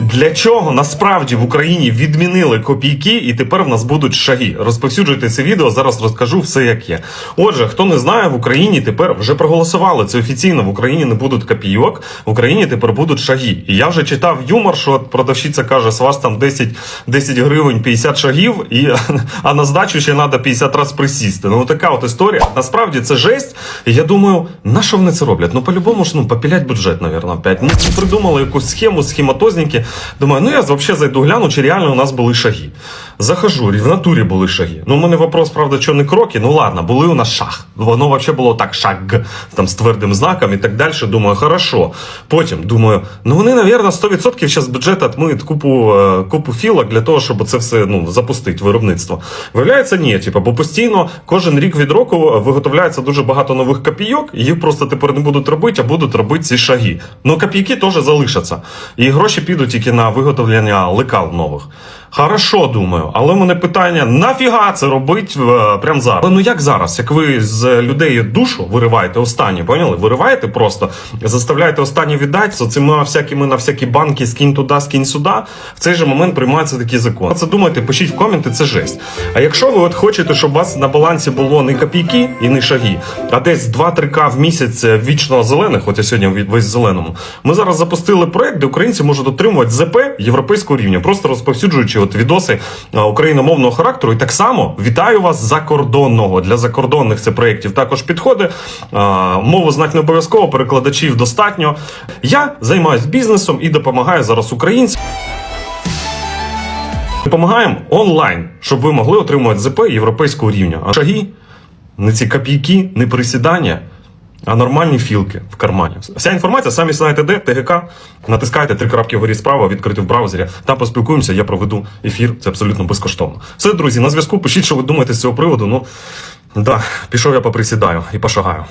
Для чого насправді в Україні відмінили копійки, і тепер в нас будуть шаги? Розповсюджуйте це відео. Зараз розкажу все як є. Отже, хто не знає, в Україні тепер вже проголосували. Це офіційно. В Україні не будуть копійок, в Україні тепер будуть шаги. І я вже читав юмор, що продавщиця каже, з вас там 10, 10 гривень 50 шагів, і, а на здачу ще треба 50 разів присісти. Ну така от історія. Насправді це жесть. Я думаю, на що вони це роблять? Ну по-любому ж ну попілять бюджет, навірно, опять. Ну придумали якусь схему, схематозники. Думаю, ну я взагалі зайду гляну, чи реально у нас були шаги. Захожу, в натурі були шаги. Ну, у мене вопрос, правда, що не кроки. Ну ладно, були у нас шаг. Воно взагалі було так, шаг там з твердим знаком і так далі. Думаю, хорошо. Потім думаю, ну вони, навірно, 100% зараз бюджет отмиють купу, е, купу філок для того, щоб це все ну, запустити, виробництво. Виявляється, ні, типу, бо постійно кожен рік від року виготовляється дуже багато нових копійок, їх просто тепер не будуть робити, а будуть робити ці шаги. Ну, копійки теж залишаться. І гроші підуть тільки на виготовлення лекал нових. Хорошо, думаю, але в мене питання: нафіга це робить е, прямо зараз? Але ну як зараз? Як ви з людей душу вириваєте останні, поняли? Вириваєте просто, заставляєте останні віддати з цими всякими на всякі банки, скинь туди, скинь сюди. В цей же момент приймається такий закон. Це думайте, пишіть в коменти, це жесть. А якщо ви от хочете, щоб у вас на балансі було не копійки і не шаги, а десь 2-3к в місяць вічно зелених, от я сьогодні весь зеленому, ми зараз запустили проект, де українці можуть отримувати ЗП європейського рівня, просто розповсюджуючи от відоси україномовного характеру. І так само вітаю вас закордонного. Для закордонних це проєктів також підходить. Мову знак не обов'язково, перекладачів достатньо. Я займаюся бізнесом і допомагаю зараз українцям. Допомагаємо онлайн, щоб ви могли отримувати ЗП європейського рівня. А шаги, не ці копійки, не присідання, а нормальні філки в кармані. Вся інформація самі знаєте де, ТГК. Натискайте три крапки вгорі справа, відкрити в браузері. Там поспілкуємося, я проведу ефір. Це абсолютно безкоштовно. Все, друзі, на зв'язку. Пишіть, що ви думаєте з цього приводу. Ну, да, пішов я поприсідаю і пошагаю.